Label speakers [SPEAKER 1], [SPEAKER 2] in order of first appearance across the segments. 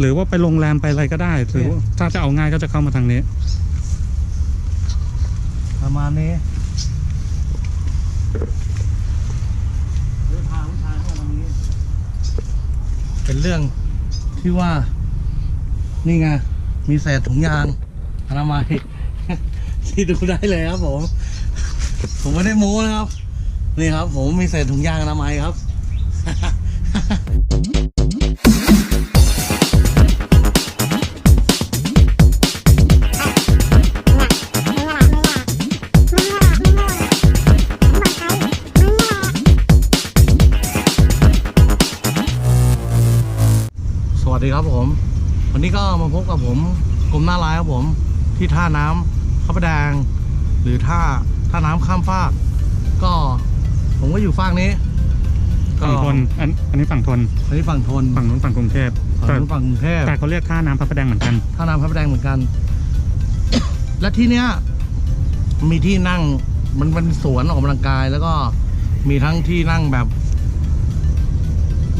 [SPEAKER 1] หรือว่าไปโรงแรมไปอะไรก็ได้ หรือว่าถ้าจะเอาง่ายก็จะเข้ามาทางนี้
[SPEAKER 2] ประมาณนี้พาผู้ชายเข้ามานี้เป็นเรื่องที่ว่า นี่ไง มีเศษถุงยางอนามัยที่ดูได้เลยครับผม ผมไม่ได้โม้นะครับ นี่ครับ ผมมีเศษถุงยางอนามัยครับ วันนี้ก็มาพบกับผมกรมหน้าร้ายครับผมที่ท่าน้ำพระประแดง หรือท่าท่าน้ำข้ามฟาก ก็ผมก็อยู่ฟากนี้ก็
[SPEAKER 1] ฝั่งทนอันอันนี้ฝั่งทน
[SPEAKER 2] อันนี้ฝั่งทน
[SPEAKER 1] ฝั่งนู้นฝั่งกรุงเทพ
[SPEAKER 2] ฝั่ง
[SPEAKER 1] แต่
[SPEAKER 2] นู้นฝั่งกรุงเทพ
[SPEAKER 1] แต่เขาเรียกท่าน้ำพระประแดงเหมือนกัน
[SPEAKER 2] ท่าน้ำพระประแดงเหมือนกัน และที่เนี้ยมีที่นั่งมันเป็นสวนออกกำลังกาย แล้วก็มีทั้งที่นั่งแบบ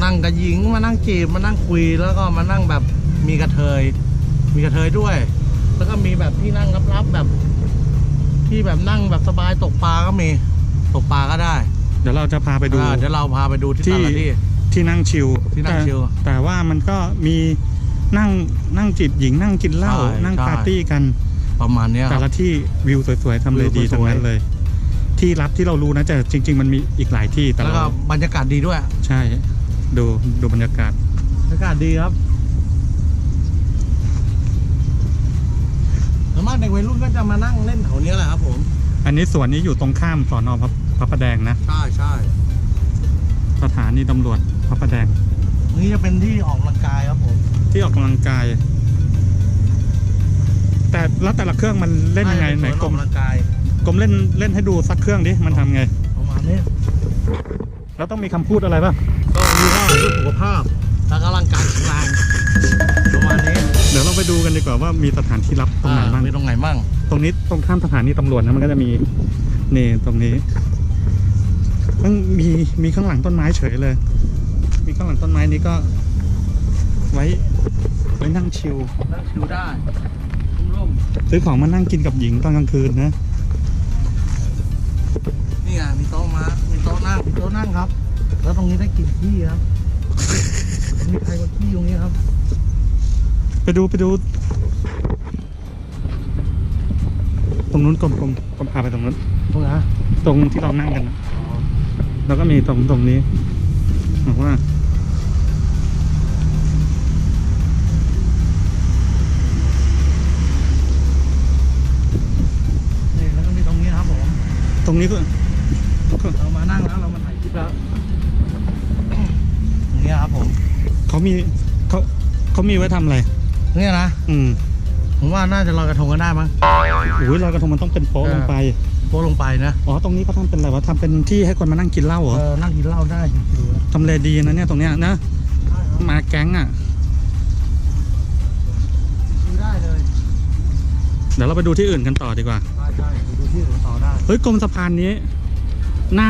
[SPEAKER 2] นั่งกับหญิงมานั่งจีบมานั่งคุยแล้วก็มานั่งแบบ มีกระเทย มีกระเทยด้วย แล้วก็มีแบบที่นั่งลับๆแบบ ที่แบบนั่งแบบสบายตกปลาก็มี ตกปลาก็ได้
[SPEAKER 1] เดี๋ยวเราจะพาไปดู
[SPEAKER 2] อ่าเดี๋ยวเราพาไปดูที่
[SPEAKER 1] ที่
[SPEAKER 2] แต่ละที่
[SPEAKER 1] ที่นั่งชิล
[SPEAKER 2] ที่นั่ง
[SPEAKER 1] แต่
[SPEAKER 2] ชิล
[SPEAKER 1] แต่ว่ามันก็มีนั่งนั่งจิบหญิงนั่งกินเหล้า
[SPEAKER 2] ใช่
[SPEAKER 1] นั่ง
[SPEAKER 2] ใช่
[SPEAKER 1] ปาร์ตี้กัน
[SPEAKER 2] ประมาณเนี้ยค
[SPEAKER 1] แต่
[SPEAKER 2] รับ
[SPEAKER 1] ละที่วิวสวยๆทำเลดี
[SPEAKER 2] วิวสวยๆ
[SPEAKER 1] ทั้งนั้นเลย ที่รับที่เรารู้นะแต่จริง ๆ มันมีอีกหลายที่แต่
[SPEAKER 2] แล้วก็
[SPEAKER 1] เรา
[SPEAKER 2] บรรยากาศดีด้วย
[SPEAKER 1] ใช่ ดูดูบรรยากาศ
[SPEAKER 2] บรรยากาศดีครับ ส่วนมากเด็กวัยรุ่นก็จะมานั่งเล่นแถวเนี้ยแหละครับผม
[SPEAKER 1] อันนี้สวนนี้อยู่ตรงข้ามสอนอพระพระประแดงนะ
[SPEAKER 2] ใช่ใช่
[SPEAKER 1] สถานีตำรวจพระประแดง
[SPEAKER 2] นี่จะเป็นที่ออกกำลังกายครับผม
[SPEAKER 1] ที่ออกกำลังกาย แต่แล้วแต่ละเครื่องมันเล่นยังไงไหน
[SPEAKER 2] ใช่
[SPEAKER 1] กลม
[SPEAKER 2] เป็สวนออกกำลังกาย
[SPEAKER 1] กลมเล่นเล่นให้ดูสักเครื่องดิมันทำไง
[SPEAKER 2] ประมาณนี้
[SPEAKER 1] แล้วต้องมีคำพูดอะไรป่ะ
[SPEAKER 2] ก็มีว่าเพื่อสุขภาพและกำลังกายแข็งแรง
[SPEAKER 1] ไปดูกันดีกว่าว่ามีสถานที่รับตรงไหนบ้าง
[SPEAKER 2] อ่ามีตรงไหนบ้าง
[SPEAKER 1] ตรงนี้ตรงข้ามสถานีตำรวจนะมันก็จะมีนี่ตรงนี้มันมีมีข้างหลังต้นไม้เฉยเลย มีข้างหลังต้นไม้นี้ก็ ไว้ไว้นั่งชิล
[SPEAKER 2] นั่งชิวได้ร่ม
[SPEAKER 1] ซื้อของมานั่งกินกับหญิงตอนกลางคืนนะ
[SPEAKER 2] ๆนี่ไงมีโต๊ะมามีโต๊ะนั่งมีโต๊ะนั่งครับ แล้วตรงนี้ได้กินที่ครับมีใครก็ที่ตรงนี้ครับ
[SPEAKER 1] ไปดูไปดู ตรงนู้นกลมกลมกลมพาไปตรงนู้น
[SPEAKER 2] ตรงไหน
[SPEAKER 1] ตรงที่เรานั่งกันนะแล้วก็มีตรงตรงนี้บอกว่า
[SPEAKER 2] นี่แล้วก็มีตรงนี้นะครับผม
[SPEAKER 1] ตรงนี้ก็ก็
[SPEAKER 2] เรามานั่งแล้วเรามาถ่ายคลิปแล้วตรงนี้ครับผม
[SPEAKER 1] เขามีเขาเขามีไว้ทำอะไร
[SPEAKER 2] เนี่ยนะ
[SPEAKER 1] อืม
[SPEAKER 2] ผมว่าน่าจะลอยกระทงกันได้มั้ง
[SPEAKER 1] อุ้ยลอยกระทงมันต้องเป็นโป๊ะ
[SPEAKER 2] เออ
[SPEAKER 1] ลงไป
[SPEAKER 2] โพสลงไปนะ
[SPEAKER 1] อ๋อ ตรงนี้เขาทำเป็นอะไรวะทำเป็นที่ให้คนมานั่งกินเหล้าเหรอ
[SPEAKER 2] เออนั่งกินเหล้าได้ชิวๆนะ
[SPEAKER 1] ทำเลดีนะเนี่ยตรงเนี้ยนะ มาแก๊งอะ
[SPEAKER 2] ชิวได้เลย
[SPEAKER 1] เดี๋ยวเราไปดูที่อื่นกันต่อดีกว่า
[SPEAKER 2] ใช่ใช่ไปดูที่อื่นต่อได้
[SPEAKER 1] เฮ้ยกรมสะพานนี้หน้า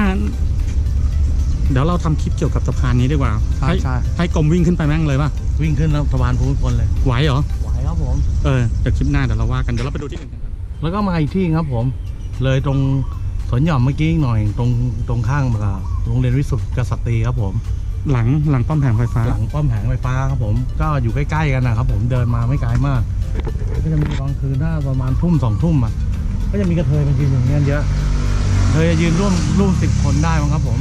[SPEAKER 1] เดี๋ยวเราทำคลิปเกี่ยวกับสะพานนี้ดีกว่า
[SPEAKER 2] ใช่
[SPEAKER 1] ให้
[SPEAKER 2] ใช่
[SPEAKER 1] ให้กรมวิ่งขึ้นไปแม่งเลยป่ะ
[SPEAKER 2] วิ่งขึ้นสะพานภูมิพลเลย
[SPEAKER 1] ไหวเหรอ
[SPEAKER 2] ไหวครับผม
[SPEAKER 1] เออเดี๋ยวคลิปหน้าเดี๋ยวเราว่ากันเดี๋ยวเราไปดูที่อื่นกัน
[SPEAKER 2] แล้วก็มาอีกที่ครับผม เลยตรงสวนหย่อมเมื่อกี้อีกหน่อยตรงตรงข้างกับโรงเรียนวิสุทธิกษัตรีครับผม
[SPEAKER 1] หลังหลังป้อมแผงไฟฟ้า
[SPEAKER 2] หลังป้อมแผงไฟฟ้าครับผม ก็อยู่ใกล้ๆกันนะครับผมเดินมาไม่ไกลมาก ก็จะมีตอนคืนหน้าประมาณทุ่มสองทุ่มอะ ก็จะมีกระเทยมายืนอย่างเงี้ยเยอะเธอจะยืนร่วมร่วมสิบคนได้มั้งครับผม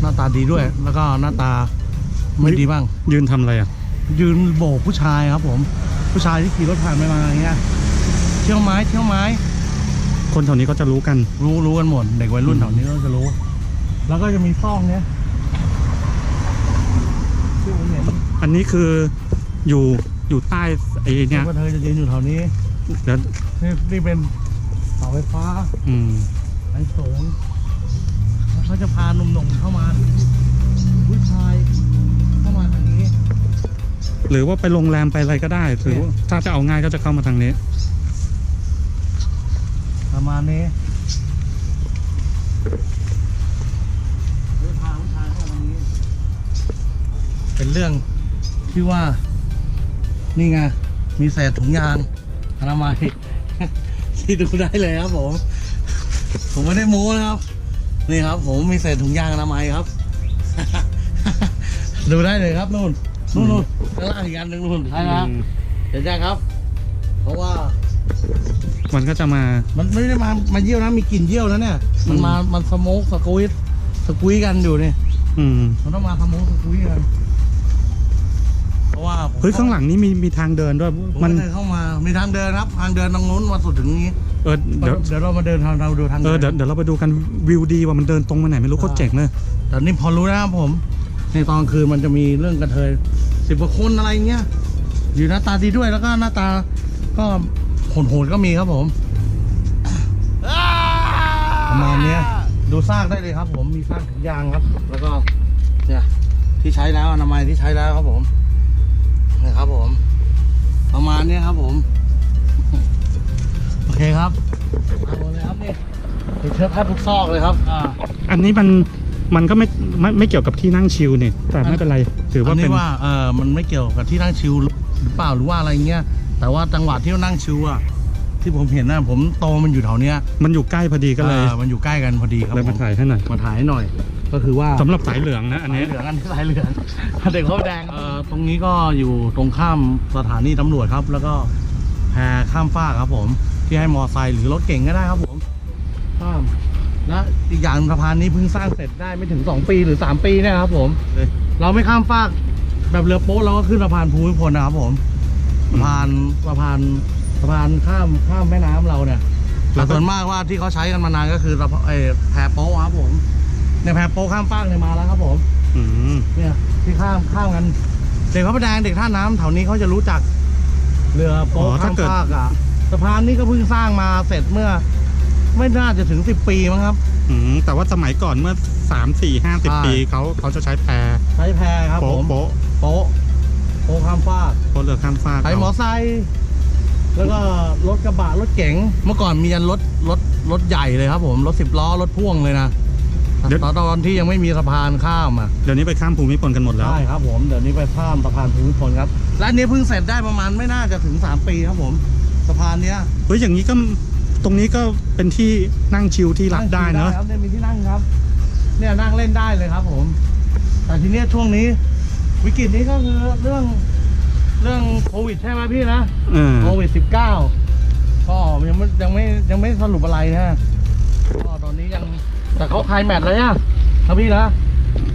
[SPEAKER 2] หน้าตาดีด้วย แล้วก็หน้าตาไม่ดีบ้าง
[SPEAKER 1] ยืนทำอะไรอะ
[SPEAKER 2] ยืนโบกผู้ชายครับ ผม ผู้ชายที่ขี่รถผ่านไปมาอย่างเงี้ยเที่ยวไม้เที่ยวไม้
[SPEAKER 1] คนแถวนี้ก็จะรู้กัน
[SPEAKER 2] รู้รู้กันหมดเด็กวัยรุ่นแถวนี้ก็จะรู้ แล้วก็จะมีซ่องเนี้ยที่ผมเห็น
[SPEAKER 1] อันนี้คืออยู่อยู่ใต้ไอ้เนี่ย
[SPEAKER 2] ว่าเธอจะยืนอยู่แถวนี้
[SPEAKER 1] เดี๋ยว
[SPEAKER 2] นี่นี่เป็นเสาไฟฟ้า
[SPEAKER 1] อืม
[SPEAKER 2] ไฟสูงแล้วเขาจะพาหนุ่มๆเข้ามา
[SPEAKER 1] หรือว่าไปโรงแรมไปอะไรก็ได้หรือว่าถ้าจะเอาง่ายก็จะเข้ามาทางนี้
[SPEAKER 2] ประมาณนี้พาผู้ชายเข้ามาทางนี้ เป็นเรื่องที่ว่า นี่ไง มีเศษถุงยางอนามัยที่ดูได้เลยครับผม ผมไม่ได้โม้นะครับ นี่ครับ ผมมีเศษถุงยางอนามัยครับ ดูได้เลยครับนู่น นู่นนู่นข้างล่างอีกอันหนึ่งนู่นใช่ไหมครับเห็นยังครับ เพราะว่า
[SPEAKER 1] มันก็จะมา
[SPEAKER 2] มันไม่ได้มามาเยี่ยวนะมีกลิ่นเยี่ยวนะเนี่ย มันมามันสโมกสกุยสกุยกันอยู่เนี่ย
[SPEAKER 1] อืม
[SPEAKER 2] มันต้องมาสโมกสกุยกันเพราะว่าผม
[SPEAKER 1] เฮ้ยข้างหลังนี่มีมีทางเดินด้วย
[SPEAKER 2] ผม
[SPEAKER 1] มัน
[SPEAKER 2] ไม่ได้เข้ามามีทางเดินครับ ทางเดินตรงนู้นมาสุดถึงนี้
[SPEAKER 1] เออเดี๋ยว
[SPEAKER 2] เดี๋ยวเรามาเดินทางเราดูทาง
[SPEAKER 1] เออเดี๋ยวเดี๋ยวเราไปดูกันวิวดีว่ามันเดินตรงมาไหนไม่รู้โคตรเจ๋งเลย
[SPEAKER 2] แต่นี่พอรู้นะครับผม ในตอนกลางคืนมันจะมีเรื่องกระเทย สิบกว่าคนอะไรเงี้ยอยู่หน้าตาดีด้วยแล้วก็หน้าตาก็โหดๆก็มีครับผมประมาณเนี้ยดูซากได้เลยครับ ผมมีซากถุงยางครับ แล้วก็เนี่ยที่ใช้แล้วอนามัยที่ใช้แล้วครับผมนี่ครับผม ประมาณเนี้ยครับผมโอเคครับมาหมดเลยครับนี่ติดเชื้อแทบทุกซอกเลยครับอ่า
[SPEAKER 1] อันนี้มันมันก็ไม่ไม่ไม่เกี่ยวกับที่นั่งชิลนี่แต่ไม่เป็นไร ถือว่า
[SPEAKER 2] อัน
[SPEAKER 1] เป็น
[SPEAKER 2] นี้ว่าเออมันไม่เกี่ยวกับที่นั่งชิวหรือเปล่าหรือว่าอะไรเงี้ยแต่ว่าจังหวะที่นั่งชิวอะที่ผมเห็นนะผมโตมันอยู่แถวเนี้ย
[SPEAKER 1] มันอยู่ใกล้พอดีก็เลย
[SPEAKER 2] ออมันอยู่ใกล้กันพอดีครับ
[SPEAKER 1] เลย
[SPEAKER 2] ผ
[SPEAKER 1] มามถ่ายให้หน่อย
[SPEAKER 2] มาถ่ายให้หน่อย ก็คือว่า
[SPEAKER 1] สำหรับสายเหลืองนะอันนี้
[SPEAKER 2] สายเหลืองอันนี้สายเหลืองเด็กเขาแดงเอ่อตรงนี้ก็อยู่ตรงข้ามสถานีตำรวจครับ แล้วก็แพข้ามฟากครับผมที่ให้มอไซค์หรือรถเก่งก็ได้ครับผมข้ามและ อีกอย่างสะพานนี้เพิ่งสร้างเสร็จได้ไม่ถึง 2 ปีหรือ 3 ปีเนะครับผมเราไม่ข้ามฟากแบบเรือโป๊ะเราก็ขึ้นสะพานภูมิพลนะครับผมสะพานสะพานสะพานข้ามข้ามแม่น้ำเราเนี่ย
[SPEAKER 1] แล้
[SPEAKER 2] แต่
[SPEAKER 1] วก็
[SPEAKER 2] ส่วนมากว่าที่เขาใช้กันมานานก็คือสะพานเอ่อแพโป๊ะครับผมในแพโป๊ะข้ามฟากเนี่ยมาแล้วครับผม
[SPEAKER 1] อืม
[SPEAKER 2] เนี่ยที่ข้ามข้ามกัน เด็กพระประแดงเด็กท่าน้ำแถวนี้เขาจะรู้จัก เรือโป๊ะข้ามฟากอะสะพานนี้ก็เพิ่งสร้างมาเสร็จเมื่อ ไม่น่าจะถึงสิบปีมั้งครับ
[SPEAKER 1] อืมแต่ว่าสมัยก่อนเมื่อสามสี่ห้าสิบ
[SPEAKER 2] ใช่
[SPEAKER 1] ปีเขาเขาจะใช้แพ
[SPEAKER 2] ใช้แพครับผ
[SPEAKER 1] โป๊ะ
[SPEAKER 2] ม
[SPEAKER 1] โป๊ะ
[SPEAKER 2] โป๊ะโป๊ะข้ามฟาก
[SPEAKER 1] โป๊ะเรือข้ามฟาก
[SPEAKER 2] ใช้มอไซค์แล้วก็รถกระบะรถเก๋งเมื่อก่อนมียันรถรถรถใหญ่เลยครับ ผมรถสิบล้อรถพ่วงเลยนะตอนตอนที่ยังไม่มีสะพานข้ามอะ
[SPEAKER 1] เดี๋ยวนี้ไปข้ามภูมิพลกันหมดแล้ว
[SPEAKER 2] ใช่ครับผมเดี๋ยวนี้ไปข้ามสะพานภูมิพลครับ และอันนี้เพิ่งเสร็จได้ประมาณไม่น่าจะถึง 3 ปีครับผม สะพานเนี้ย
[SPEAKER 1] เฮ้ยอย่างนี้ก็ ตรงนี้ก็เป็นที่นั่งชิลที่รับได้เนอะ
[SPEAKER 2] ครับเนี่ยมีที่นั่งครับ เนี่ยนั่งเล่นได้เลยครับ ผม แต่ทีเนี้ยช่วงนี้ วิกฤตนี้ก็คือเรื่องเรื่องโควิดใช่ไหมพี่นะ
[SPEAKER 1] เออ
[SPEAKER 2] โควิด -19 ก็ยังไม่ยังไม่ยังไม่สรุปอะไรนะก็ตอนนี้ยังแต่เขาคลายแมทเลยอะครับพี่นะ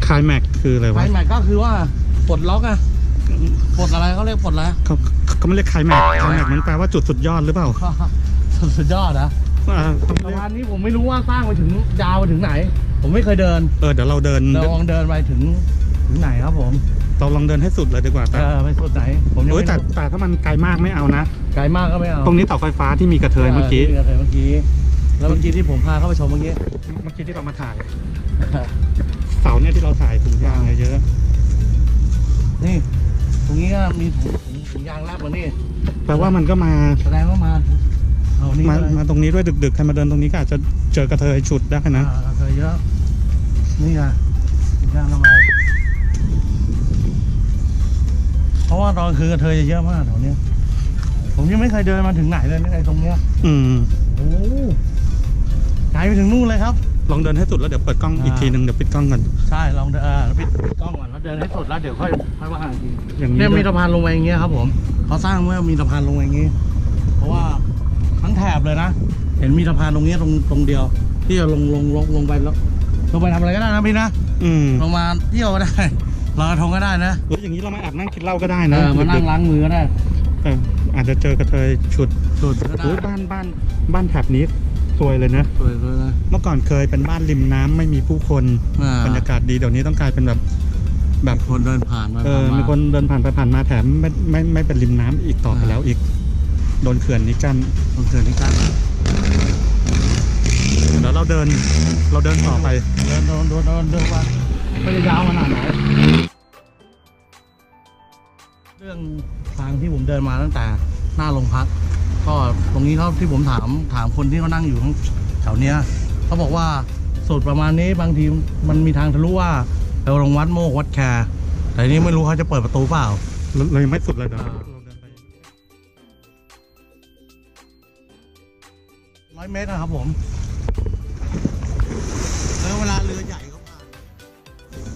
[SPEAKER 1] คลายแม็กคืออะไร
[SPEAKER 2] คลา
[SPEAKER 1] วะ
[SPEAKER 2] ยแมทก็คือว่าปลดล็อกอะปลดอะไรเขาเรียกปลดอะไร
[SPEAKER 1] เขาเขาไม่เรียกคลายแม็กคลายแม็กมันแปลว่าจุดสุดยอดหรือเปล่า
[SPEAKER 2] สุดยอดนะ
[SPEAKER 1] อ่า
[SPEAKER 2] สะพานนี้ผมไม่รู้ว่าสร้างไปถึงยาวไปถึงไหน ผมไม่เคยเดิน
[SPEAKER 1] เออเดี๋ยวเราเดิน
[SPEAKER 2] เราลองเดินไปถึงถึงไหนครับผม
[SPEAKER 1] เราลองเดินให้สุดเลยดีกว่า
[SPEAKER 2] เอ
[SPEAKER 1] แต่
[SPEAKER 2] อไปสุดไหน ผมยัง
[SPEAKER 1] เฮ้ย
[SPEAKER 2] ไม่
[SPEAKER 1] แต่
[SPEAKER 2] รู้
[SPEAKER 1] แต่ถ้ามันไกลมากไม่เอานะ
[SPEAKER 2] ไกลมากก็ไม่เอา
[SPEAKER 1] ตรงนี้เสาไฟฟ้าที่มีกระเทยเมื่อกี้
[SPEAKER 2] กระเทยเมื่อกี้ แล้วเมื่อกี้ที่ผมพาเข้าไปชมเมื่อกี้
[SPEAKER 1] เมื่อกี้ที่เรามาถ่าย เสาเนี่ยที่เราถ่ายถุงยางเยอะ
[SPEAKER 2] นี่ ตรงนี้ก็มีถุงถุงถุงยางลากมานี่
[SPEAKER 1] ๆแปลว่ามันก็มา
[SPEAKER 2] แสดงว่ามา เอานี่
[SPEAKER 1] มา
[SPEAKER 2] เลย
[SPEAKER 1] มาตรงนี้ด้วยดึกๆใครมาเดินตรงนี้ก็อาจจะเจอกระเทยฉุดได้นะ
[SPEAKER 2] อ่ากระเทยเยอะนี่ไงถุงยางทำไมเพราะว่าตอนคืนกระเทยจะเยอะมากแถวเนี้ยผมยังไม่เคยเดินมาถึงไหนเลยในตรงเนี้ย
[SPEAKER 1] อืม
[SPEAKER 2] โอ้โหไกลไปถึงนู่นเลยครับ
[SPEAKER 1] ลองเดินให้สุดแล้วเดี๋ยวเปิดกล้องอีก
[SPEAKER 2] อ่า
[SPEAKER 1] ทีหนึ่งเดี๋ยวปิดกล้องก่อน
[SPEAKER 2] ใช่ลองเดินเออปิดกล้องก่อนแล้วเดินให้สุดแล้วเดี๋ยวค่อยค่อยว่ากันอีกที
[SPEAKER 1] อย่างนี้
[SPEAKER 2] เนี่ย
[SPEAKER 1] ด้ว
[SPEAKER 2] มี
[SPEAKER 1] ย
[SPEAKER 2] สะพานลงไปอย่างเงี้ยครับ ผมเขาสร้างเมื่อมีสะพานลงไปอย่างงี้ เพราะว่า ทั้งแถบเลยนะ เห็นมีสะพานตรงเนี้ยตรงตรงเดียว ที่จะลงลงลงลงไปแล้วลงไปทำอะไรก็ได้นะพี่นะ
[SPEAKER 1] อืม
[SPEAKER 2] ลงมาเที่ยวก็ได้ลอยกระทงก็ได้นะ
[SPEAKER 1] เฮ้ยอย่างนี้เรามาอาบนั่งกินเหล้าก็ได้
[SPEAKER 2] เอ
[SPEAKER 1] นะ
[SPEAKER 2] อมานั่งล้างมือก็ได้
[SPEAKER 1] เอออาจจะเจอกระเทยฉุด
[SPEAKER 2] สุดก็ได้
[SPEAKER 1] โอ้ยบ้านบ้านบ้านแถบนี้สวยเลยนะ
[SPEAKER 2] สวยเลยนะ
[SPEAKER 1] เมื่อก่อนเคยเป็นบ้านริมน้ำไม่มีผู้คน
[SPEAKER 2] อ่า
[SPEAKER 1] บรรยากาศดีเดี๋ยวนี้ต้องกลายเป็นแบบแบบ
[SPEAKER 2] คนเดินผ่านมา
[SPEAKER 1] เออ
[SPEAKER 2] ผ่าา
[SPEAKER 1] มีคนเดินผ่านไปผ่านมาแถมไม่ไม่ไม่เป็นริมน้ำอีกต่อไป
[SPEAKER 2] อ่า
[SPEAKER 1] แล้วอีก โดนเขื่อนนี้กั้น
[SPEAKER 2] คนเดินที่กัน
[SPEAKER 1] เดี๋ยวเราเดินเราเดินต่อไป
[SPEAKER 2] เดินเดินเดินเดินเดินไปไม่ได้ยาวขนาดไหนเรื่องทางที่ผมเดินมาตั้งแต่หน้าโรงพัก ก็ตรงนี้เขาที่ผมถามถามคนที่เขานั่งอยู่ข้างแถวเนี้ยเขาบอกว่าสุดประมาณนี้บางทีมันมีทางทะลุว่าไปลงวัดโมกวัดแคร์แต่ทีนี้ไม่รู้เขาจะเปิดประตูเปล่า
[SPEAKER 1] เราเรายังไม่สุดเลยเดี๋ยว
[SPEAKER 2] อ่า
[SPEAKER 1] เราเดินไร้
[SPEAKER 2] อยเมตรนะครับผม แล้วเวลาเรือใหญ่เขาผ่าน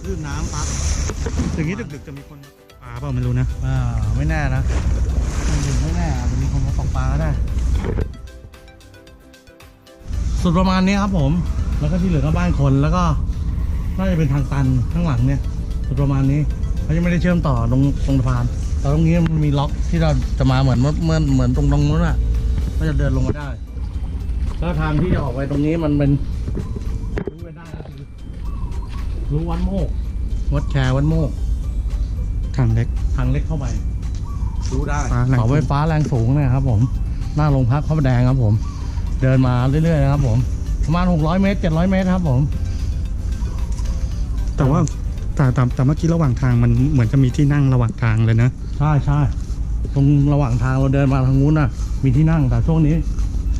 [SPEAKER 2] ลื่นน้ำปั๊บ
[SPEAKER 1] อย่างนี้ดึกๆจะมีคนปลาเปล่าไม่รู้นะ
[SPEAKER 2] อ่าไม่แน่นะไม่ถึงไม่แน่อาจจะมีคนมาตกปลาก็ได้ สุดประมาณนี้ครับผม แล้วก็ที่เหลือก็บ้านคนแล้วก็น่าจะเป็นทางตันข้างหลังเนี่ย สุดประมาณนี้เขายังไม่ได้เชื่อมต่อตรงตรงสะพานแต่ตรงนี้มันมีล็อกที่เราจะมาเหมือนเหมือนเหมือนตรงตรงนู้นอะก็จะเดินลงมาได้ แล้วทางที่จะออกไปตรงนี้มันเป็นรู้ไปได้ก็คือรู้วัดโมกวัดแชร์วัดโมก
[SPEAKER 1] ทางเล็ก
[SPEAKER 2] ทางเล็กเข้าไป รู้ได้
[SPEAKER 1] ฟ้าแรง
[SPEAKER 2] เสาไฟฟ้าแรงสูงเนะครับ ผม หน้าโรงพักพระประแดงครับ ผม เดินมาเรื่อยๆนะครับ ผมประมาณ600 เมตร 700 เมตรครับ ผม
[SPEAKER 1] แต่ว่าแต่แต่แต่เมื่อกี้ระหว่างทางมันเหมือนจะมีที่นั่งระหว่างทางเลยนะ
[SPEAKER 2] ใช่ใช่ตรงระหว่างทางเราเดินมาทางนู้นน่ะ มีที่นั่งแต่ช่วงนี้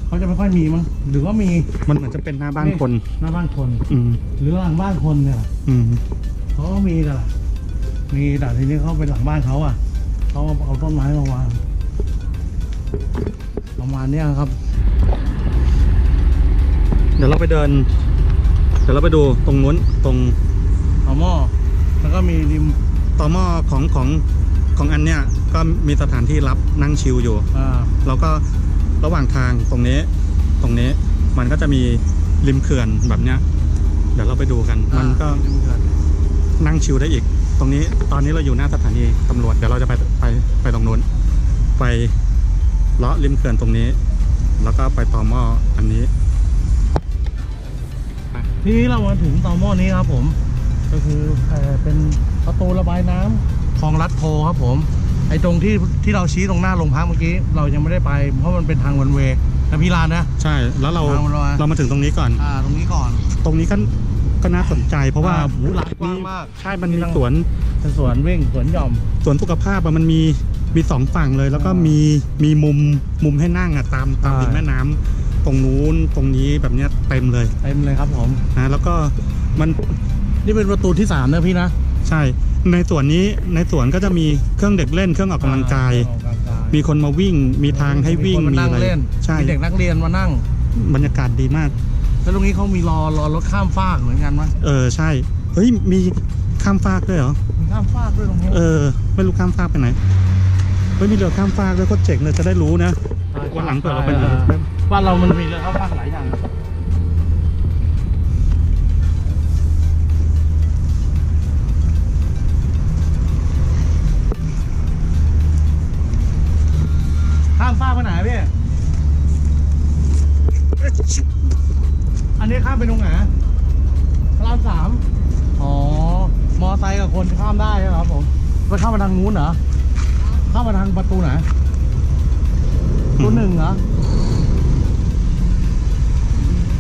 [SPEAKER 2] เขาจะไม่ค่อยมีมั้งหรือว่ามี
[SPEAKER 1] มันเหมือนจะเป็นหน้าบ้านคน
[SPEAKER 2] หน้าบ้านคน
[SPEAKER 1] อืม
[SPEAKER 2] หรือหลังบ้านคนเนี่ย
[SPEAKER 1] อืม
[SPEAKER 2] เขาก็มีแต่ละมีแต่ทีนี้เขาเป็นหลังบ้านเขาอะเขาเอาต้นไม้มาวางประมาณเนี้ยครับ
[SPEAKER 1] เดี๋ยวเราไปเดิน เดี๋ยวเราไปดูตรงนู้นตรง
[SPEAKER 2] เอาหม้อแล้วก็มีริม
[SPEAKER 1] ต่อหม้อของของของอันเนี้ยก็มีสถานที่รับนั่งชิลอยู่
[SPEAKER 2] อ่า
[SPEAKER 1] แล้วก็ ระหว่างทางตรงนี้ตรงนี้มันก็จะมีริมเขื่อนแบบเนี้ย เดี๋ยวเราไปดูกัน มันก็
[SPEAKER 2] ริมเขื่อน
[SPEAKER 1] นั่งชิลได้อีก ตรงนี้ตอนนี้เราอยู่หน้าสถานีตำรวจเดี๋ยวเราจะไปไปไปตรงนู้น ไปเลาะริมเขื่อนตรงนี้ แล้วก็ไปต่อหม้ออันนี้
[SPEAKER 2] ทีนี้เรามาถึงต่อหม้อนี้ครับผม ก็คือเอ่อเป็นประตูระบายน้ำคลองลัดโพครับผม ไอ้ตรงที่ที่เราชี้ตรงหน้าโรงพักเมื่อกี้ เรายังไม่ได้ไป เพราะมันเป็นทางวันเวย์นะพี่ลานนะ
[SPEAKER 1] ใช่แล้วเรา
[SPEAKER 2] ทางเราอะ
[SPEAKER 1] เรามาถึงตรงนี้ก่อน
[SPEAKER 2] อ่าตรงนี้ก่อน
[SPEAKER 1] ตรงนี้ก็ก็น่าสนใจเพราะว่า
[SPEAKER 2] อ่หูหลายกว้างมาก
[SPEAKER 1] ใช่มันมีสวน
[SPEAKER 2] เป็นสวนวิ่งสวนหย่อม
[SPEAKER 1] สวนสุขภาพอะมันมีมีสองฝั่งเลย แล้วก็
[SPEAKER 2] อ่ามี
[SPEAKER 1] มีมีมุมมุมให้นั่งอะตามตาม
[SPEAKER 2] ใช่
[SPEAKER 1] ริมแม่น้ำตรงนู้นตรงนี้แบบเนี้ยเต็มเลย
[SPEAKER 2] เต็มเลยครับผม
[SPEAKER 1] นะแล้วก็มัน
[SPEAKER 2] นี่เป็นประตูที่สามนะพี่นะ
[SPEAKER 1] ใช่ ในสวนนี้ในสวนก็จะมีเครื่องเด็กเล่นเครื่องออกกำลังกาย
[SPEAKER 2] ออกกำลังกาย
[SPEAKER 1] มีคนมาวิ่งมีทางให้วิ่ง
[SPEAKER 2] มีคนมานั่ง
[SPEAKER 1] อะไร
[SPEAKER 2] เล่น
[SPEAKER 1] ใช่
[SPEAKER 2] มีเด็กนักเรียนมานั่ง
[SPEAKER 1] บรรยากาศดีมาก
[SPEAKER 2] แล้วตรงนี้เขามีรอรอรถข้ามฟากเหมือนกันมั้ย
[SPEAKER 1] เออใช่เฮ้ยมีข้ามฟากด้วยเหรอ
[SPEAKER 2] มีข้ามฟากด้วยตรงนี้
[SPEAKER 1] เออ ไม่รู้ข้ามฟากไปไหนเฮ้ยมีเรือข้ามฟากด้วยก็เจ๋งเลยจะได้รู้นะวันหลังเผื่อเราไป
[SPEAKER 2] บ้านเรามันมีเรือข้ามฟากหลายอย่าง นู้นเหรอข้ามมาทางประตูไหนประตูหนึ่งเหรอ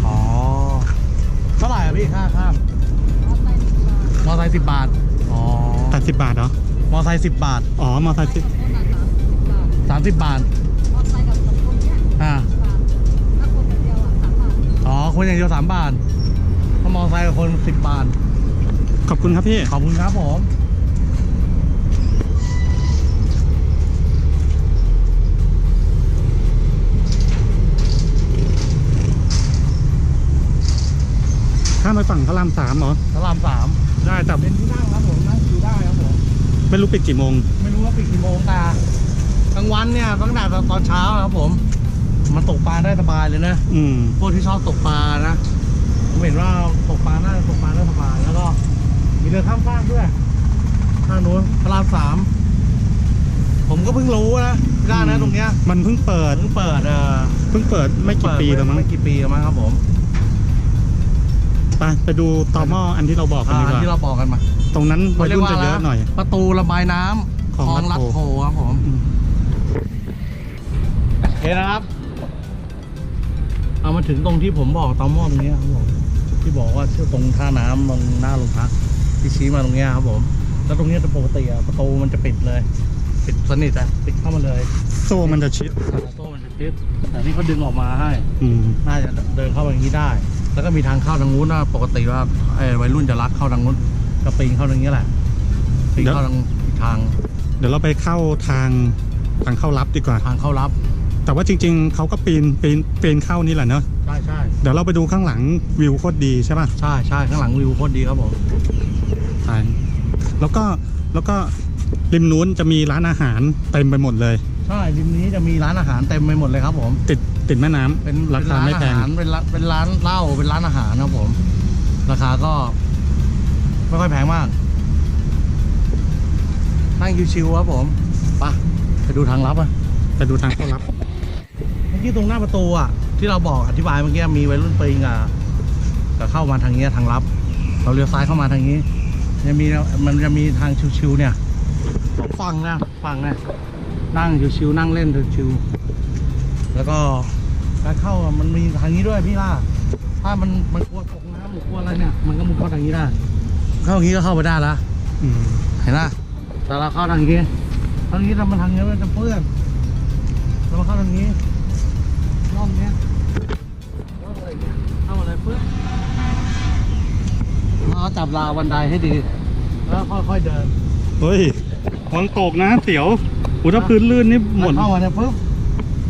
[SPEAKER 2] อ๋อเท่าไหร่อะพี่ค่าข้าม มอไซค์สิบบาท อ๋อ
[SPEAKER 1] แปดสิบบาทเหรอ
[SPEAKER 2] มอไซค์สิบบาท
[SPEAKER 1] อ๋อ มอไซค์สิ
[SPEAKER 2] สามสิบบาท อ่า อ๋อ คนอย่างเดียวสามบาทถ้ามอไซค์กับคนสิบบาท
[SPEAKER 1] ขอบคุณครับพี่
[SPEAKER 2] ขอบคุณครับผม
[SPEAKER 1] ข้ามไปฝั่งพระรามสามเหรอ
[SPEAKER 2] พระรามสาม
[SPEAKER 1] ได้แต่
[SPEAKER 2] เป็นที่นั่งครับผมนั่งอยู่ได้ครับผม
[SPEAKER 1] ไม่รู้ปิดกี่โมง
[SPEAKER 2] ไม่รู้ว่าปิดกี่โมงแต่กลางวันเนี่ยตั้งแต่ตอนเช้าครับผม มันตกปลาได้สบายเลยนะ
[SPEAKER 1] อืม
[SPEAKER 2] พวกที่ชอบตกปลานะผมเห็นว่าตกปลาน่าจะตกปลาได้สบาย แล้วก็ มีเรือข้ามฟากด้วยทางนู้นพระรามสามผมก็เพิ่งรู้นะที่ด้านนะตรงเนี้ย
[SPEAKER 1] มันเพิ่งเปิด
[SPEAKER 2] เพิ่งเปิดเออ
[SPEAKER 1] เพิ่งเปิดไม่กี่ปีแล้วมั้ง
[SPEAKER 2] ไม่กี่ปีแล้วมั้งครับผม
[SPEAKER 1] ไปไปดูต่อหม้ออันที่เราบอกกัน
[SPEAKER 2] อ่า
[SPEAKER 1] ดีกว่า
[SPEAKER 2] ที่เราบอกกันมา
[SPEAKER 1] ตรงนั้นวัยรุ่นจะเยอะหน่อย
[SPEAKER 2] ประตูระบายน้ำ
[SPEAKER 1] ของ
[SPEAKER 2] คลอง
[SPEAKER 1] ลั
[SPEAKER 2] ลั
[SPEAKER 1] ด
[SPEAKER 2] ด
[SPEAKER 1] โพ
[SPEAKER 2] โพครับผม
[SPEAKER 1] อืม
[SPEAKER 2] โอเคนะครับ เอามาถึงตรงที่ผมบอกตอหม้อตรงเนี้ยครับผมที่บอกว่าชื่อตรงท่าน้ำตรงหน้าโรงพักที่ชี้มาตรงเนี้ยครับผม แล้วตรงเนี้ยจะปกติอะประตูมันจะปิดเลย ปิดสนิทอะปิดเข้ามาเลย
[SPEAKER 1] โซ่มันจะชิด
[SPEAKER 2] ประตูมันจะปิดแต่นี่เขาดึงออกมาให้
[SPEAKER 1] อืม
[SPEAKER 2] น่าจะเดินเข้าไปอย่างนี้ได้ แล้วก็มีทางเข้าทางนู้นนะปกติว่าไอ้วัยรุ่นจะลักเข้าทางนู้นก็ปีนเข้าทางนี้แหละปีนเข้าทางอีกทาง
[SPEAKER 1] เดี๋ยวเราไปเข้าทางทางเข้ารับดีกว่า
[SPEAKER 2] ทางเข้ารับ
[SPEAKER 1] แต่ว่าจริง ๆเขาก็ปีนปีนปีนเข้านี่แหละเนอะ
[SPEAKER 2] ใช่ใช่
[SPEAKER 1] เดี๋ยวเราไปดูข้างหลังวิวโคตรดีใช่ป่ะ
[SPEAKER 2] ใช่ใช่ข้างหลังวิวโคตรดีครับผม
[SPEAKER 1] ใช่แล้วก็แล้วก็ริมนู้นจะมีร้านอาหารเต็มไปหมดเลย
[SPEAKER 2] ใช่ริมนี้จะมีร้านอาหารเต็มไปหมดเลยครับผม
[SPEAKER 1] ติด ติดแม่น้ำ
[SPEAKER 2] เป็น
[SPEAKER 1] ราคาไม่แพ
[SPEAKER 2] เป็น
[SPEAKER 1] ง
[SPEAKER 2] ร้านอาหารเป็นร้านเป็นร้านเหล้าเป็นร้านอาหารครับผม ราคาก็ไม่ค่อยแพงมาก นั่งชิวๆครับผมไปะไปดูทางลับอะ
[SPEAKER 1] ไปดูทางเข้ารับ
[SPEAKER 2] เมื่อกี้ตรงหน้าประตูอะที่เราบอกอธิบายเมื่อกี้มีวัยรุ่นปืนกับกับเข้ามาทางเนี้ยทางลับ เราเลี้ยวซ้ายเข้ามาทางนี้จะมีมันจะมีทางชิวๆเนี่ยสองฝั่งนะฝั่งนะนั่งชิวๆนั่งเล่นชิวๆ แล้วก็การเข้าอะมันมีทางนี้ด้วยพี่ล่าถ้ามันมันกลัวตกน้ำหรือกลัวอะไรเนี่ยมันก็มุดเข้าทางนี้ได้ เข้าทางนี้ก็เข้าไปได้ละ
[SPEAKER 1] อืม
[SPEAKER 2] เห็นไหมแต่เราเข้าทางนี้ทางนี้เรามาทางนี้มันจะเปื้อนเรามาเข้าทางนี้ร่องเนี้ยร่องอะไรเนี่ยเข้าอะไรเปื้อนเราจับราวบันไดให้ดี แล้วค่อยๆเดิน
[SPEAKER 1] เฮ้ยวังตกนะเสียวอุถ้าพื้นลื่นนี่หมด
[SPEAKER 2] เข้ามาเนี่ยปุ๊บ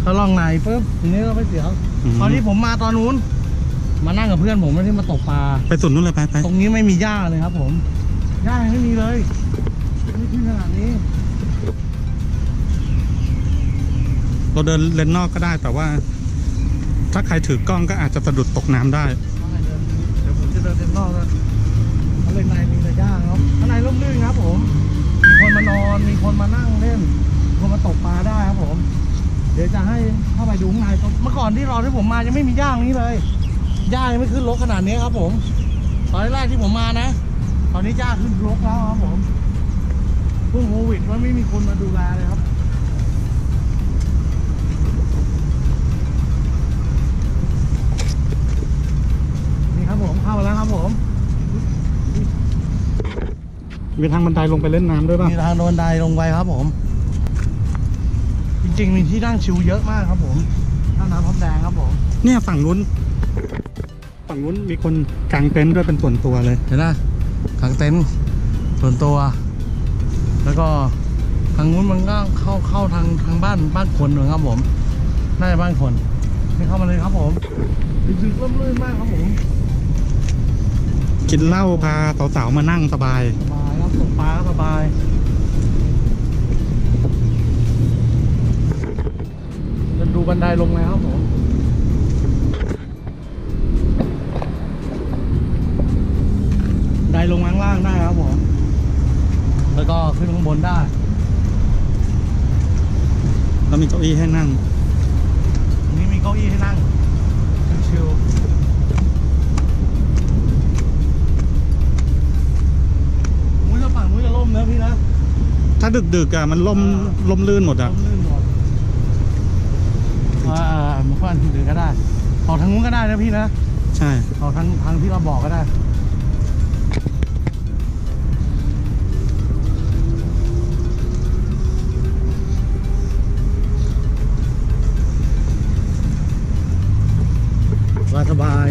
[SPEAKER 2] เขาล่องในปุ๊บทีนี้เราไม่เสียว
[SPEAKER 1] อืม
[SPEAKER 2] ตอนนี้ผมมาตอนนู้น มานั่งกับเพื่อนผมแล้วที่มาตกปลา
[SPEAKER 1] ไปสุดนู้นเลยไปไป
[SPEAKER 2] ตรงนี้ไม่มีหญ้าเลยครับ ผมหญ้ายังไม่มีเลยไม่ขึ้นขนาดนี้
[SPEAKER 1] เราเดินเลนนอกก็ได้แต่ว่า ถ้าใครถือกล้องก็อาจจะสะดุดตกน้ำได้
[SPEAKER 2] เดี๋ยวผมจะเดินเต็มนอกแล้วข้างในมีแต่หญ้าครับข้างในร่มรื่นครับผม มีคนมานอน มีคนมานั่งเล่นมีคนมาตกปลาได้ครับผม เดี๋ยวจะให้เข้าไปดูข้างในเมื่อก่อนที่รอที่ผมมายังไม่มีหญ้าอย่างนี้เลยหญ้ายังไม่ขึ้นรกขนาดนี้ครับ ผมตอนแรกที่ผมมานะ ตอนนี้หญ้าขึ้นรกแล้วครับผมเพิ่งโควิดมันไม่มีคนมาดูแลเลยครับนี่ครับผมเข้ามาแล้วครับผม
[SPEAKER 1] มีทางบันไดลงไปเล่นน้ำด้วยป่ะ
[SPEAKER 2] มีทางโดนไดลงไปครับผมจ ริง ๆ มีที่นั่งชิวเยอะมากครับผมท่าน้ำพร้อมแดงครับผม
[SPEAKER 1] เนี่ยฝั่งนู้น ฝั่งนู้นมีคนกางเต็นท์ด้วยเป็นส่วนตัวเลย
[SPEAKER 2] เห็นไหมกางเต็นท์ส่วนตัว แล้วก็ทางนู้นมันก็เข้าเข้าทางทางบ้านบ้านคนเหมือนครับผมน่าจะบ้านคนนี่เข้ามาเลยครับผมดึกๆร่มรื่นมากครับผม
[SPEAKER 1] กินเหล้าพาสาวๆมานั่งสบาย
[SPEAKER 2] สบายครับตกปลาก็สบาย บันไดลงแล้วครับผมบันไดลงมาข้างล่างได้ครับผม แล้วก็ขึ้นข้างบนได้
[SPEAKER 1] แล้วมีเก้าอี้ให้นั่ง
[SPEAKER 2] ตรงนี้มีเก้าอี้ให้นั่ง ชิวๆมุ้ยจะฝั่งมุ้ยจะล่มนะพี่นะ
[SPEAKER 1] ถ้าดึกๆอะมันล่ม
[SPEAKER 2] อ่า
[SPEAKER 1] ล่มลื่นหมดอะ
[SPEAKER 2] ล่มลื่นห มดอ่ามาฟันที่อื่นก็ได้ออกทางนู้นก็ได้นะพี่นะ
[SPEAKER 1] ใช่
[SPEAKER 2] ออกทางทางที่เราบอกก็ได้สบาย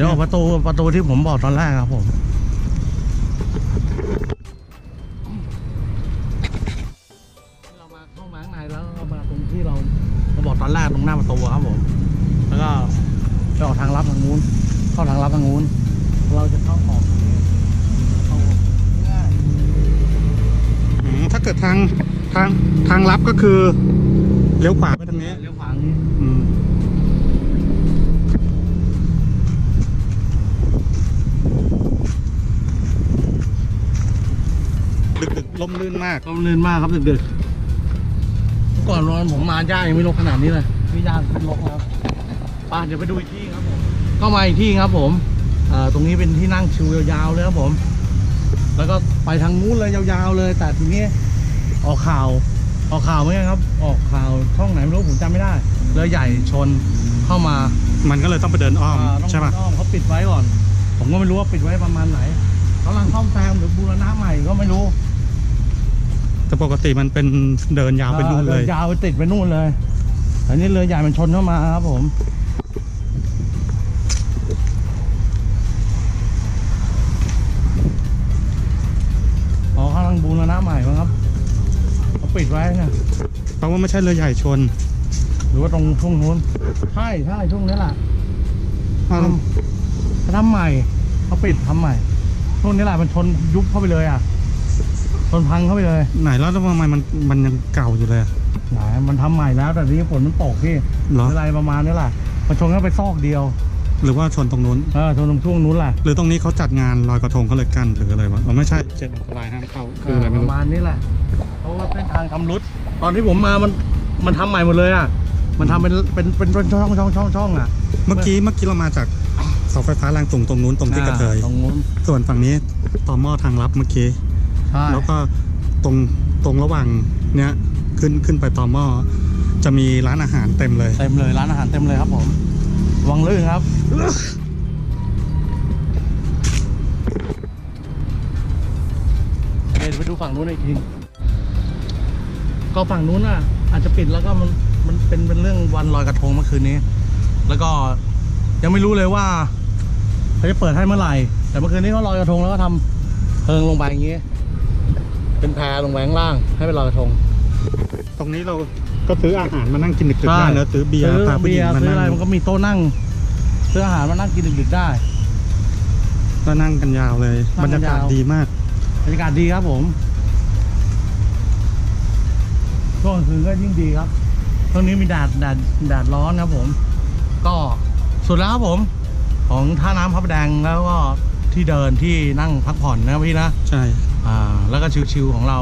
[SPEAKER 2] ดี๋ยวออกประตูประตูที่ผมบอกตอนแรกครับผมเรามาเข้ามาข้างในแล้วเรามาตรงที่เราเราบอกตอนแรกตรงหน้าประตูครับผม แล้วก็ไปออกทางลับทางนู้น เข้าทางลับทางนู้น เราจะเข้าออกทางนี้เข้าง่าย
[SPEAKER 1] อืมถ้าเกิดทางทางทางลับก็คือเลี้ยวขวาไปทางนี้
[SPEAKER 2] ล่
[SPEAKER 1] มลื่นมาก
[SPEAKER 2] ก็ลื่นมากครับดึกๆเมื่อก่อนนอนผมมาย่ายังไม่ลกขนาดนี้เลยพี่ย่าขึ้นลกแล้วไป่ะเดี๋ยวไปดูอีกที่ครับผมก็มาอีกที่ครับผมอ่าตรงนี้เป็นที่นั่งชิวยาวๆเลยครับผม แล้วก็ไปทางนู้นเลยยาวๆเลย แต่ทีนี้ออกข่าวออกข่าวไหมอนกันครับ ออกข่าวช่องไหนไม่รู้ผมจำไม่ได้เรือใหญ่ชนเข้ามา
[SPEAKER 1] มันก็เลยต้องไปเดินอ้อม
[SPEAKER 2] อ่าต้อง
[SPEAKER 1] ใช่ป่ะ
[SPEAKER 2] อ้อมเขาปิดไว้ก่อน ผมก็ไม่รู้ว่าปิดไว้ประมาณไหนกำลังซ่อมแซมหรือบูรณะใหม่ก็ไม่รู้
[SPEAKER 1] แต่ปกติมันเป็นเดินยาวไปนู่นเลย
[SPEAKER 2] ยาวไปติดไปนู่นเลย อันนี้เรือใหญ่มันชนเข้ามาครับผมอ๋อกำลังบูรณะใหม่มั้งครับเขาปิดไว้
[SPEAKER 1] เนี่ยแปลว่าไม่ใช่เรือใหญ่ชน
[SPEAKER 2] หรือว่าตรงช่วงนู้นใช่ใช่ช่วงนี้แหละทำทำใหม่เขาปิดทำใหม่ช่วงนี้แหละมันชนยุบเข้าไปเลยอะ ชนพังเข้าไปเลย
[SPEAKER 1] ไหนแล้วทำไมมันมันยังเก่าอยู่เลยอะ
[SPEAKER 2] ไหนมันทำใหม่แล้วแต่นี้ฝนมันตกพี่
[SPEAKER 1] เหรอ
[SPEAKER 2] อะไรประมาณนี้แหละมันชนเข้าไปซอกเดียว
[SPEAKER 1] หรือว่าชนตรงนู้น
[SPEAKER 2] เออชนตรงช่วงนู้นแหละ
[SPEAKER 1] หรือตรงนี้เขาจัดงานลอยกระทงเขาเลยกั้นหรืออะไรวะอ๋อไม่ใช่เจ็ดอันตรายห้ามเข้าคืออะไรไม่
[SPEAKER 2] ป
[SPEAKER 1] รู้
[SPEAKER 2] ระมาณนี้แหละเพราะว่าเส้นทางทำรุด ตอนที่ผมมามันมันทำใหม่หมดเลยอะมันทำเป็นเป็นเป็นเป็นช่องช่องช่องช่องอะ
[SPEAKER 1] เมื่อกี้เมื่อกี้เรามาจากเสาไฟฟ้าแรงสูงตรงนู้นตรงที่กระเทย
[SPEAKER 2] อ่าตรงนู้น
[SPEAKER 1] ส่วนฝั่งนี้ต่อหม้อทางลับเมื่อกี้
[SPEAKER 2] ใช่
[SPEAKER 1] แล้วก็ตรงตรงระหว่างเนี้ยขึ้นขึ้นไปต่อหม้อจะมีร้านอาหารเต็มเลย
[SPEAKER 2] เต็มเลยร้านอาหารเต็มเลยครับผมวังลื่นครับ เดี๋ยวไปดูฝั่งนู้นอีกที ก็ฝั่งนู้นอะ อาจจะปิดแล้วก็มันมันเป็นเป็นเรื่องวันลอยกระทงเมื่อคืนนี้ แล้วก็ยังไม่รู้เลยว่าเขาจะเปิดให้เมื่อไหร่ แต่เมื่อคืนนี้เขาลอยกระทงแล้วก็ทำเพลิงลงไปอย่างงี้ เป็นแพลงไปข้างล่างให้ไปลอยกระทง
[SPEAKER 1] ตรงนี้เราก็ซื้ออาหารมานั่งกินดึกๆ
[SPEAKER 2] ใช่
[SPEAKER 1] ได้เนอะซื้อเบียร์
[SPEAKER 2] ซื้อ
[SPEAKER 1] พาผู้ห
[SPEAKER 2] เบี
[SPEAKER 1] ญิ
[SPEAKER 2] ย
[SPEAKER 1] ง
[SPEAKER 2] ร์
[SPEAKER 1] มา
[SPEAKER 2] ซื้อ
[SPEAKER 1] นั่
[SPEAKER 2] อะไร
[SPEAKER 1] ง
[SPEAKER 2] มันก็มีโต๊ะนั่งซื้ออาหารมานั่งกินดึกๆได้
[SPEAKER 1] ก็นั่งกันยาวเลย
[SPEAKER 2] นั่
[SPEAKER 1] บรงร
[SPEAKER 2] กัน
[SPEAKER 1] ยากาศ
[SPEAKER 2] ยาว
[SPEAKER 1] ดีมาก
[SPEAKER 2] บรรยากาศดีครับผมช่วงกลางคืนก็ยิ่งดีครับช่วงนี้มีแดดแดดแดดร้อนครับผม ก็สุดแล้วครับผม ของท่าน้ำพระประแดงแล้วก็ที่เดินที่นั่งพักผ่อนนะครับพี่นะ
[SPEAKER 1] ใช่
[SPEAKER 2] อ่าแล้วก็ชิวๆของเรา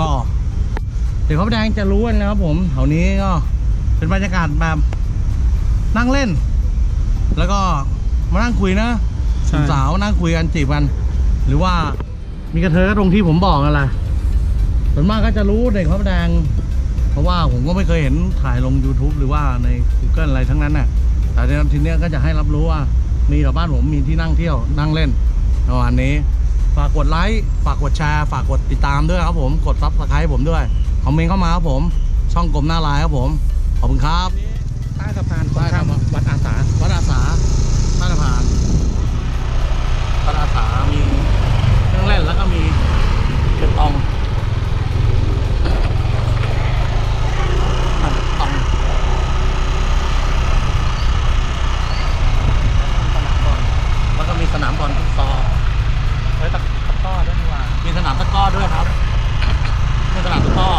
[SPEAKER 2] ก็เดี๋ยวพระประแดงจะรู้กันนะครับผมแถวนี้ก็เป็นบรรยากาศแบบนั่งเล่น แล้วก็มานั่งคุยนะ
[SPEAKER 1] ใช่
[SPEAKER 2] สาวนั่งคุยกันจีบกัน หรือว่ามีกระเทยก็ตรงที่ผมบอกนั่นแหละส่วนมากก็จะรู้เด็กพระประแดง เพราะว่าผมก็ไม่เคยเห็นถ่ายลง YouTube หรือว่าใน Google อะไรทั้งนั้นน่ะ แต่ในทีเนี้ยก็จะให้รับรู้ว่า มีแถวบ้านผมมีที่นั่งเที่ยวนั่งเล่นประมาณนี้ ฝากกดไลค์ ฝากกดแชร์ ฝากกดติดตามด้วยครับผม กดซับสไครต์ผมด้วย คอมเมนต์เข้ามาครับผม ช่องกลมหน้าลายครับผม ขอบคุณครับ
[SPEAKER 1] ใต้สะพาน
[SPEAKER 2] ใต้สะพาน
[SPEAKER 1] วัดอาสา
[SPEAKER 2] วัดอาสาใต้สะพานวัดอาสา มีเครื่องเล่นแล้วก็มีเป็นตองอะตองแล้วก็มีสนามบอลฟุตซอล
[SPEAKER 1] เฮ้ยตะตะก้อด้วยนี่หว่า
[SPEAKER 2] มี สนามตะกร้อด้วยครับในสนา
[SPEAKER 1] ม
[SPEAKER 2] ตะกร้อ